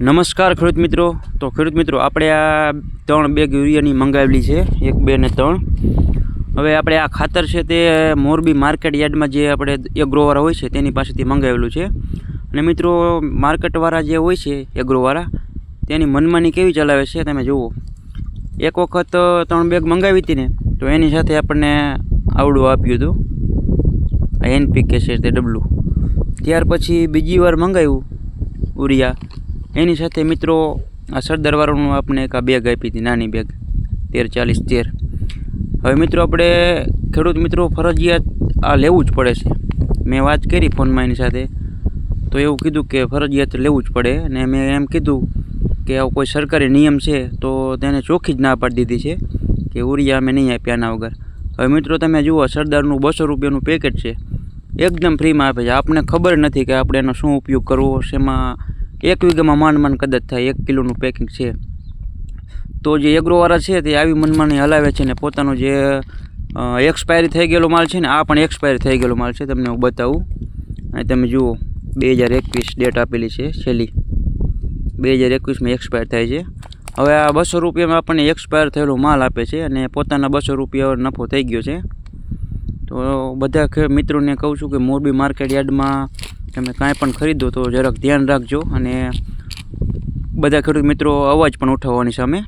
નમસ્કાર ખેડૂત મિત્રો. તો ખેડૂત મિત્રો, આપણે આ ત્રણ બેગ યુરિયાની મંગાવેલી છે, એક, બે ને ત્રણ. હવે આપણે આ ખાતર છે તે મોરબી માર્કેટ યાર્ડમાં જે આપણે એગ્રોવાળા હોય છે, તેની પાસેથી મંગાવેલું છે. અને મિત્રો, માર્કેટવાળા જે હોય છે એગ્રોવાળા તેની મનમાની કેવી ચલાવે છે, તમે જુઓ. એક વખત ત્રણ બેગ મંગાવી હતી ને, તો એની સાથે આપણને આવડું આપ્યું હતું. એનપીકે છે તે ડબલું. ત્યાર પછી બીજી વાર મંગાવ્યું ઉરિયા એની સાથે મિત્રો, આ સરદારવાળાનું આપણે એક આ બેગ આપી હતી, નાની બેગ તેર, ચાલીસ, તેર. હવે મિત્રો આપણે ખેડૂત મિત્રો ફરજિયાત આ લેવું જ પડે છે. મેં વાત કરી ફોનમાં એની સાથે, તો એવું કીધું કે ફરજિયાત લેવું જ પડે અને મેં એમ કીધું કે આવો કોઈ સરકારી નિયમ છે, તો તેને ચોખ્ખી જ ના પાડી દીધી છે, કે ઉરિયા અમે નહીં આપ્યા આના વગર. હવે મિત્રો તમે જુઓ સરદારનું બસો રૂપિયાનું પેકેટ છે. એકદમ ફ્રીમાં આપે છે. આપણને ખબર નથી કે આપણે એનો શું ઉપયોગ કરવો, શેમાં એક વીઘામાં માંડ માંડ કદાચ થાય, એક કિલોનું પેકિંગ છે. તો જે એગ્રોવાળા છે તે આવી મનમાની હલાવે છે ને પોતાનો જે એક્સપાયરી થઈ ગયેલો માલ છે ને, આ પણ એક્સપાયરી થઈ ગયેલો માલ છે, તમને હું બતાવું. અને તમે જુઓ, બે હજાર એકવીસ ડેટ આપેલી છે, છેલ્લી. બે હજાર એકવીસમાં એક્સપાયર થાય છે. હવે આ બસો રૂપિયામાં આપણને એક્સપાયર થયેલો માલ આપે છે અને પોતાના બસો રૂપિયા નફો થઈ ગયો છે. તો બધા મિત્રોને કહું છું કે મોરબી માર્કેટ યાર્ડમાં તમે કાંઈ પણ ખરીદો તો જરાક ધ્યાન રાખજો અને બધા ખેડૂત મિત્રો અવાજ પણ ઉઠાવવાની સામે